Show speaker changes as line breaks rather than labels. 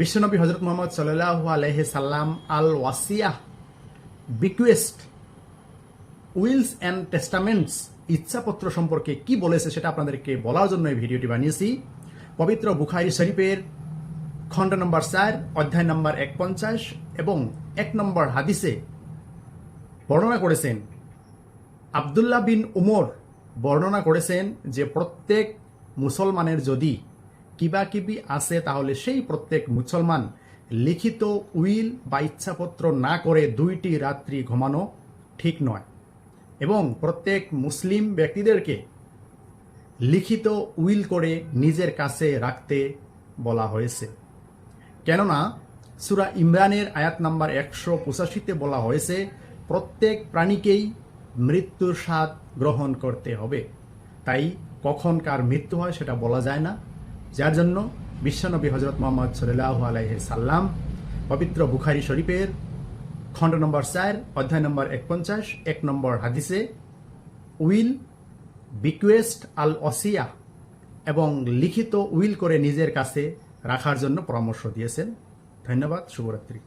বিশ্বনবী হজরত মোহাম্মদ সাল্লাহ আলহ সাল্লাম আল ওয়াসিয়া বিকুয়েস্ট উইলস অ্যান্ড টেস্টামেন্টস ইচ্ছাপত্র সম্পর্কে কি বলেছে সেটা আপনাদেরকে বলার জন্য এই ভিডিওটি বানিয়েছি। পবিত্র বুখারি শরীফের খণ্ড নম্বর চার, অধ্যায় নম্বর এক পঞ্চাশ এবং এক নম্বর হাদিসে বর্ণনা করেছেন আবদুল্লাহ বিন উমর। বর্ণনা করেছেন যে প্রত্যেক মুসলমানের যদি কিবা কিবি আছে, তাহলে সেই প্রত্যেক মুসলমান লিখিত উইল বা ইচ্ছাপত্র না করে দুইটি রাত্রি ঘুমানো ঠিক নয়। এবং প্রত্যেক মুসলিম ব্যক্তিদেরকে লিখিত উইল করে নিজের কাছে রাখতে বলা হয়েছে। কেননা, সুরা ইমরানের আয়াত নাম্বার একশো পঁচাশিতে বলা হয়েছে, প্রত্যেক প্রাণীকেই মৃত্যুর স্বাদ গ্রহণ করতে হবে। তাই কখন কার মৃত্যু হয় সেটা বলা যায় না। যার জন্য বিশ্বনবী হজরত মোহাম্মদ সাল্লাহ আলাইহ সাল্লাম পবিত্র বুখারি শরীফের খণ্ড নম্বর চার, অধ্যায় নম্বর একপঞ্চাশ, এক নম্বর হাদিসে উইল বিকুয়েস্ট আল অসিয়া এবং লিখিত উইল করে নিজের কাছে রাখার জন্য পরামর্শ দিয়েছেন। ধন্যবাদ, শুভরাত্রি।